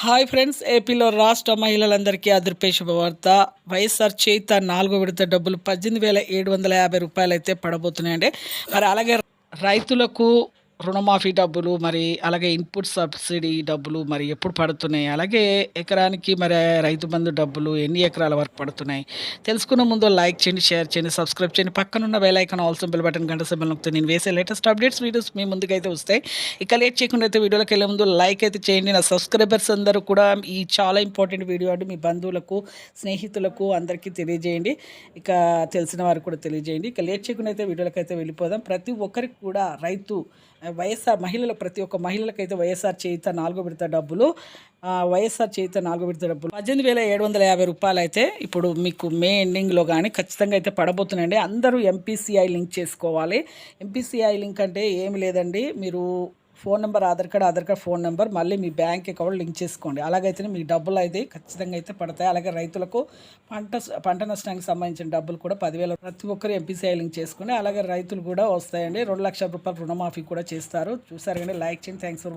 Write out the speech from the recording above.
Hi friends ఏపీలో రాష్ట్ర మహిళలందరికీ అదృపే శుభవార్త. వైఎస్ఆర్ చేత నాలుగో విడత డబ్బులు పద్దెనిమిది వేల ఏడు వందల యాభై రూపాయలు అయితే పడబోతున్నాయండి. మరి అలాగే రైతులకు రుణమాఫీ డబ్బులు మరి అలాగే ఇన్పుట్ సబ్సిడీ డబ్బులు మరి ఎప్పుడు పడుతున్నాయి? అలాగే ఎకరానికి మరి రైతు బంధు డబ్బులు ఎన్ని ఎకరాల వరకు పడుతున్నాయి? తెలుసుకున్న ముందు లైక్ చేయండి షేర్ చేయండి సబ్స్క్రైబ్ చేయండి. పక్కనున్న bell icon also bell button గంట సింబల్ నొక్కితే నేను వేసే లేటెస్ట్ అప్డేట్స్ వీడియోస్ మీ ముందుకైతే వస్తాయి. ఇక లేట్ చేయకుండా అయితే వీడియోలోకి వెళ్ళే ముందు లైక్ అయితే చేయండి. నా సబ్స్క్రైబర్స్ అందరూ కూడా ఈ చాలా ఇంపార్టెంట్ వీడియో అంటే మీ బంధువులకు స్నేహితులకు అందరికీ తెలియజేయండి. ఇక తెలిసిన వారు కూడా తెలియజేయండి. ఇక లేట్ చేయకుండా అయితే వీడియోలకైతే అయితే వెళ్ళిపోదాం. ప్రతి ఒక్కరికి కూడా రైతు వైఎస్ఆర్ మహిళల ప్రతి ఒక్క మహిళలకైతే వైఎస్ఆర్ చేయిత నాలుగో విడత డబ్బులు. వైఎస్ఆర్ చేయిత నాలుగో విడత డబ్బులు. పద్దెనిమిది వేల ఏడు వందల యాభై రూపాయలు అయితే ఇప్పుడు మీకు మే ఎండింగ్లో కానీ ఖచ్చితంగా అయితే పడబోతున్నాయండి. అందరూ ఎంపీసీఐ లింక్ చేసుకోవాలి. ఎంపీసీఐ లింక్ అంటే ఏమి లేదండి. మీరు phone number Aadhaar card Aadhaar card phone number మళ్ళీ మీ బ్యాంక్ అకౌంట్ లింక్ చేసుకోండి. అలాగైతేనే మీకు డబ్బులు అయితే ఖచ్చితంగా అయితే పడతాయి. అలాగే రైతులకు పంట పంట నష్టానికి సంబంధించిన డబ్బులు కూడా పదివేల ప్రతి ఒక్కరు ఎంపీసీఐ లింక్ చేసుకోండి అలాగే రైతులు కూడా వస్తాయండి. రెండు లక్షల రూపాయలు రుణమాఫీ కూడా చేస్తారు. చూసారు కానీ లైక్ చేయండి. Thanks for